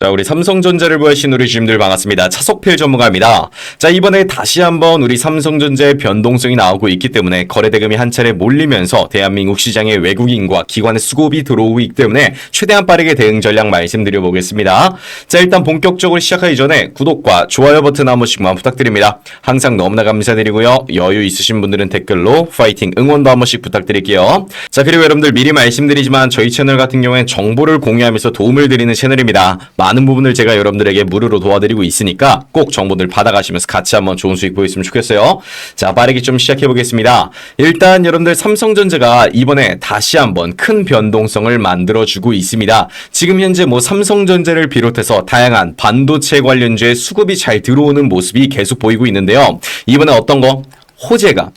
자, 우리 삼성전자를 보시는 우리 주님들 반갑습니다. 차석필 전문가입니다. 자, 이번에 다시 한번 우리 삼성전자의 변동성이 나오고 있기 때문에 거래대금이 한 차례 몰리면서 대한민국 시장에 외국인과 기관의 수급이 들어오고 있기 때문에 최대한 빠르게 대응 전략 말씀드려 보겠습니다. 자, 일단 본격적으로 시작하기 전에 구독과 좋아요 버튼 한 번씩만 부탁드립니다. 항상 너무나 감사드리고요. 여유 있으신 분들은 댓글로 파이팅 응원도 한 번씩 부탁드릴게요. 자, 그리고 여러분들 미리 말씀드리지만 저희 채널 같은 경우엔 정보를 공유하면서 도움을 드리는 채널입니다. 많은 부분을 제가 여러분들에게 무료로 도와드리고 있으니까 꼭 정보들 받아가시면서 같이 한번 좋은 수익 보였으면 좋겠어요. 자, 빠르게 좀 시작해 보겠습니다. 일단 여러분들 삼성전자가 이번에 다시 한번 큰 변동성을 만들어주고 있습니다. 지금 현재 뭐 삼성전자를 비롯해서 다양한 반도체 관련주의 수급이 잘 들어오는 모습이 계속 보이고 있는데요. 이번에 어떤 거? 호재가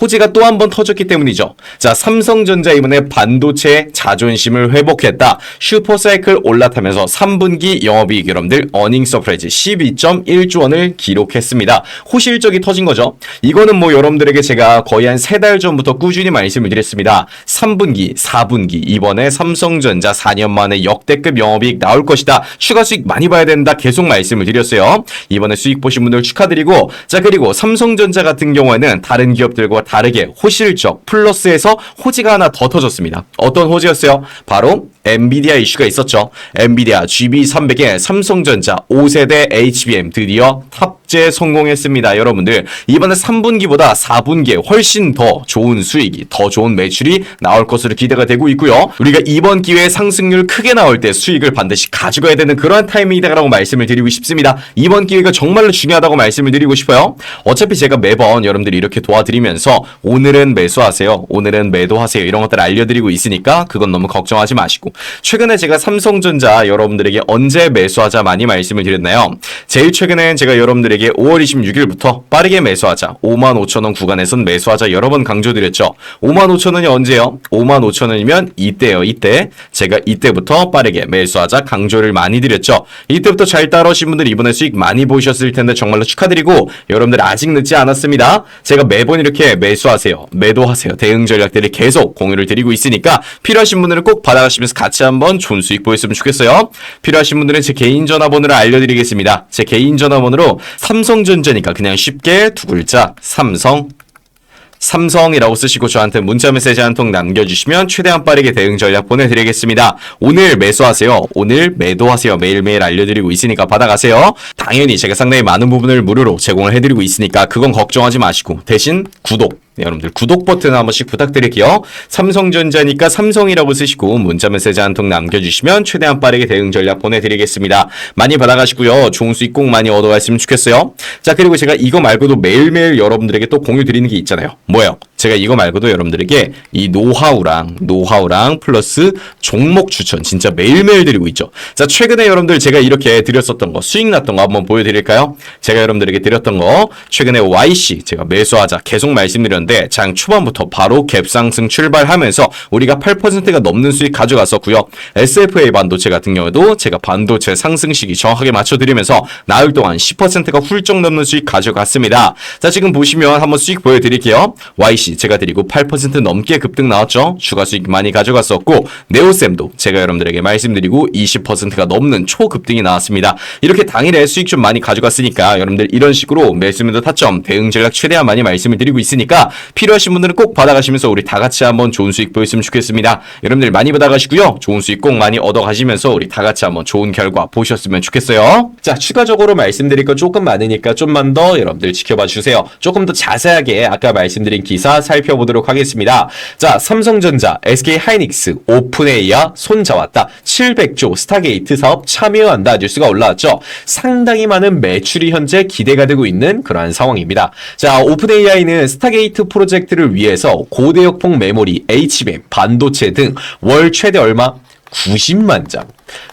호재가 또 한 번 터졌기 때문이죠. 자, 삼성전자 이번에 반도체 자존심을 회복했다. 슈퍼사이클 올라타면서 3분기 영업이익 여러분들 어닝 서프라이즈 12.1조 원을 기록했습니다. 호실적이 터진 거죠. 이거는 뭐 여러분들에게 제가 거의 한 세 달 전부터 꾸준히 말씀을 드렸습니다. 3분기, 4분기 이번에 삼성전자 4년 만에 역대급 영업이익 나올 것이다. 추가 수익 많이 봐야 된다. 계속 말씀을 드렸어요. 이번에 수익 보신 분들 축하드리고 자 그리고 삼성전자 같은 경우에는 다른 기업들과 다르게 호실적 플러스에서 호재가 하나 더 터졌습니다. 어떤 호재였어요? 바로 엔비디아 이슈가 있었죠. 엔비디아 GB300에 삼성전자 5세대 HBM 드디어 탑재 성공했습니다. 여러분들 이번에 3분기보다 4분기에 훨씬 더 좋은 수익이 더 좋은 매출이 나올 것으로 기대가 되고 있고요. 우리가 이번 기회에 상승률 크게 나올 때 수익을 반드시 가져가야 되는 그러한 타이밍이다라고 말씀을 드리고 싶습니다. 이번 기회가 정말로 중요하다고 말씀을 드리고 싶어요. 어차피 제가 매번 여러분들이 이렇게 도와드리면서 오늘은 매수하세요. 오늘은 매도하세요. 이런 것들 알려드리고 있으니까 그건 너무 걱정하지 마시고 최근에 제가 삼성전자 여러분들에게 언제 매수하자 많이 말씀을 드렸나요? 제일 최근엔 제가 여러분들에게 5월 26일부터 빠르게 매수하자 55,000원 구간에선 매수하자 여러 번 강조드렸죠. 55,000원이 언제요? 55,000원이면 이때요. 이때 제가 이때부터 빠르게 매수하자 강조를 많이 드렸죠. 이때부터 잘 따라오신 분들 이번에 수익 많이 보셨을 텐데 정말로 축하드리고 여러분들 아직 늦지 않았습니다. 제가 매번 이렇게 매수하세요. 매도하세요. 대응 전략들을 계속 공유를 드리고 있으니까 필요하신 분들은 꼭 받아가시면서 같이 한번 좋은 수익 보였으면 좋겠어요. 필요하신 분들은 제 개인 전화번호를 알려드리겠습니다. 제 개인 전화번호로 삼성전자니까 그냥 쉽게 두 글자 삼성 삼성이라고 쓰시고 저한테 문자 메시지 한 통 남겨주시면 최대한 빠르게 대응 전략 보내드리겠습니다. 오늘 매수하세요. 오늘 매도하세요. 매일매일 알려드리고 있으니까 받아가세요. 당연히 제가 상당히 많은 부분을 무료로 제공을 해드리고 있으니까 그건 걱정하지 마시고 대신 구독 네, 여러분들 구독 버튼 한 번씩 부탁드릴게요. 삼성전자니까 삼성이라고 쓰시고 문자 메시지 한 통 남겨주시면 최대한 빠르게 대응 전략 보내드리겠습니다. 많이 받아가시고요. 좋은 수익 꼭 많이 얻어갔으면 좋겠어요. 자 그리고 제가 이거 말고도 매일매일 여러분들에게 또 공유 드리는 게 있잖아요. 뭐예요? 제가 이거 말고도 여러분들에게 이 노하우랑 노하우랑 플러스 종목 추천 진짜 매일매일 드리고 있죠. 자 최근에 여러분들 제가 이렇게 드렸었던 거 수익 났던 거 한번 보여드릴까요? 제가 여러분들에게 드렸던 거 최근에 YC 제가 매수하자 계속 말씀드렸는데 장 초반부터 바로 갭상승 출발하면서 우리가 8%가 넘는 수익 가져갔었고요. SFA 반도체 같은 경우도 제가 반도체 상승 시기 정확하게 맞춰드리면서 나흘 동안 10%가 훌쩍 넘는 수익 가져갔습니다. 자 지금 보시면 한번 수익 보여드릴게요. YC 제가 드리고 8% 넘게 급등 나왔죠. 추가 수익 많이 가져갔었고 네오쌤도 제가 여러분들에게 말씀드리고 20%가 넘는 초급등이 나왔습니다. 이렇게 당일에 수익 좀 많이 가져갔으니까 여러분들 이런 식으로 매수매도 타점 대응 전략 최대한 많이 말씀을 드리고 있으니까 필요하신 분들은 꼭 받아가시면서 우리 다 같이 한번 좋은 수익 보였으면 좋겠습니다. 여러분들 많이 받아가시고요. 좋은 수익 꼭 많이 얻어가시면서 우리 다 같이 한번 좋은 결과 보셨으면 좋겠어요. 자 추가적으로 말씀드릴 거 조금 많으니까 좀만 더 여러분들 지켜봐 주세요. 조금 더 자세하게 아까 말씀드린 기사 살펴보도록 하겠습니다. 자, 삼성전자, SK 하이닉스, 오픈AI와 손잡았다. 700조 스타게이트 사업 참여한다. 뉴스가 올라왔죠. 상당히 많은 매출이 현재 기대가 되고 있는 그러한 상황입니다. 자, 오픈AI는 스타게이트 프로젝트를 위해서 고대역폭 메모리, HBM, 반도체 등 월 최대 얼마? 90만 장.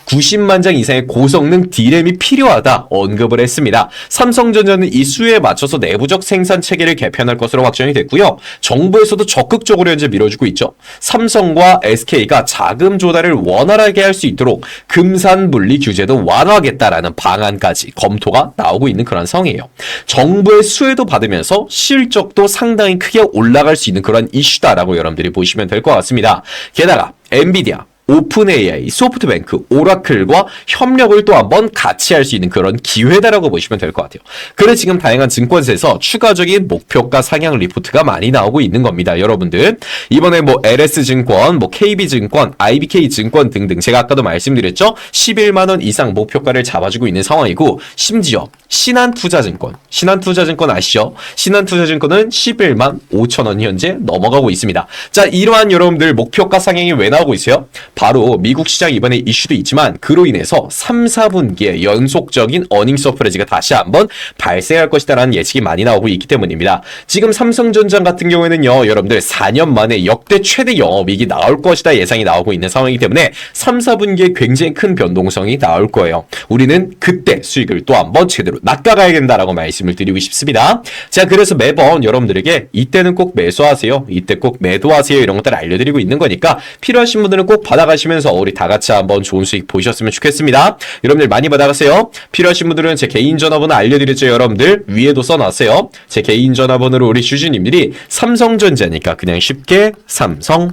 90만 장 이상의 고성능 D램이 필요하다 언급을 했습니다. 삼성전자는 이 수에 맞춰서 내부적 생산 체계를 개편할 것으로 확정이 됐고요. 정부에서도 적극적으로 현재 밀어주고 있죠. 삼성과 SK가 자금 조달을 원활하게 할 수 있도록 금산 분리 규제도 완화하겠다라는 방안까지 검토가 나오고 있는 그런 상황이에요. 정부의 수혜도 받으면서 실적도 상당히 크게 올라갈 수 있는 그런 이슈다라고 여러분들이 보시면 될 것 같습니다. 게다가 엔비디아 오픈 AI, 소프트뱅크, 오라클과 협력을 또 한번 같이 할 수 있는 그런 기회다라고 보시면 될 것 같아요. 그래 지금 다양한 증권사에서 추가적인 목표가 상향 리포트가 많이 나오고 있는 겁니다. 여러분들 이번에 뭐 LS증권, 뭐 KB증권, IBK 증권 등등 제가 아까도 말씀드렸죠. 11만 원 이상 목표가를 잡아주고 있는 상황이고 심지어 신한투자증권, 신한투자증권 아시죠? 신한투자증권은 11만 5천 원 현재 넘어가고 있습니다. 자 이러한 여러분들 목표가 상향이 왜 나오고 있어요? 바로 미국 시장 이번에 이슈도 있지만 그로 인해서 3, 4분기에 연속적인 어닝 서프라이즈가 다시 한번 발생할 것이다라는 예측이 많이 나오고 있기 때문입니다. 지금 삼성전자 같은 경우에는요, 여러분들 4년 만에 역대 최대 영업이익이 나올 것이다 예상이 나오고 있는 상황이기 때문에 3, 4분기에 굉장히 큰 변동성이 나올 거예요. 우리는 그때 수익을 또 한번 제대로 낚아가야 된다라고 말씀을 드리고 싶습니다. 자, 그래서 매번 여러분들에게 이때는 꼭 매수하세요. 이때 꼭 매도하세요. 이런 것들을 알려드리고 있는 거니까 필요하신 분들은 꼭 받아 가시면서 우리 다 같이 한번 좋은 수익 보셨으면 좋겠습니다. 여러분들 많이 받아가세요. 필요하신 분들은 제 개인 전화번호 알려드렸죠. 여러분들 위에도 써놨어요. 제 개인 전화번호로 우리 주주님들이 삼성전자니까 그냥 쉽게 삼성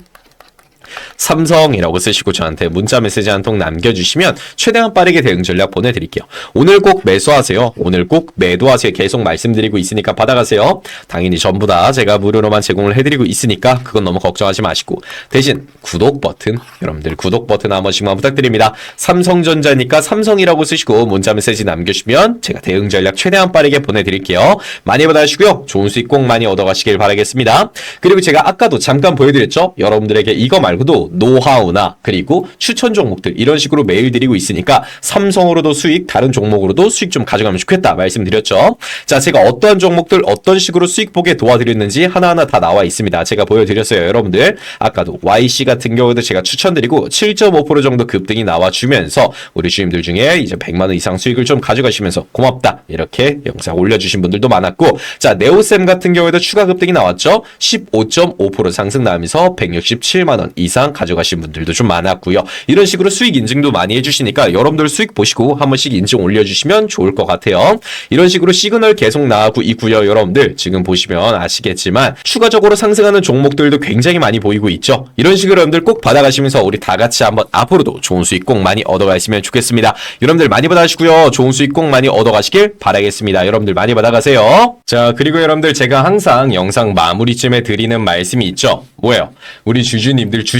삼성이라고 쓰시고 저한테 문자 메시지 한 통 남겨주시면 최대한 빠르게 대응 전략 보내드릴게요. 오늘 꼭 매수하세요. 오늘 꼭 매도하세요. 계속 말씀드리고 있으니까 받아가세요. 당연히 전부 다 제가 무료로만 제공을 해드리고 있으니까 그건 너무 걱정하지 마시고 대신 구독 버튼 여러분들 구독 버튼 한 번씩만 부탁드립니다. 삼성전자니까 삼성이라고 쓰시고 문자 메시지 남겨주시면 제가 대응 전략 최대한 빠르게 보내드릴게요. 많이 받아주시고요. 좋은 수익 꼭 많이 얻어가시길 바라겠습니다. 그리고 제가 아까도 잠깐 보여드렸죠. 여러분들에게 이거 말고 도 노하우나 그리고 추천 종목들 이런 식으로 메일 드리고 있으니까 삼성으로도 수익 다른 종목으로도 수익 좀 가져가면 좋겠다 말씀드렸죠. 자 제가 어떠한 종목들 어떤 식으로 수익 보게 도와드렸는지 하나하나 다 나와 있습니다. 제가 보여드렸어요 여러분들 아까도 YC 같은 경우도 제가 추천드리고 7.5% 정도 급등이 나와주면서 우리 주님들 중에 이제 100만 원 이상 수익을 좀 가져가시면서 고맙다 이렇게 영상 올려주신 분들도 많았고 자 네오셈 같은 경우에도 추가 급등이 나왔죠. 15.5% 상승 나면서 167만 원 이상 가져가신 분들도 좀 많았고요. 이런 식으로 수익 인증도 많이 해주시니까 여러분들 수익 보시고 한 번씩 인증 올려주시면 좋을 것 같아요. 이런 식으로 시그널 계속 나오고 있고요. 여러분들 지금 보시면 아시겠지만 추가적으로 상승하는 종목들도 굉장히 많이 보이고 있죠. 이런 식으로 여러분들 꼭 받아가시면서 우리 다 같이 한번 앞으로도 좋은 수익 꼭 많이 얻어가시면 좋겠습니다. 여러분들 많이 받아가시고요. 좋은 수익 꼭 많이 얻어가시길 바라겠습니다. 여러분들 많이 받아가세요. 자 그리고 여러분들 제가 항상 영상 마무리쯤에 드리는 말씀이 있죠. 뭐예요? 우리 주주님들 주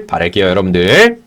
바랄게요. 여러분들.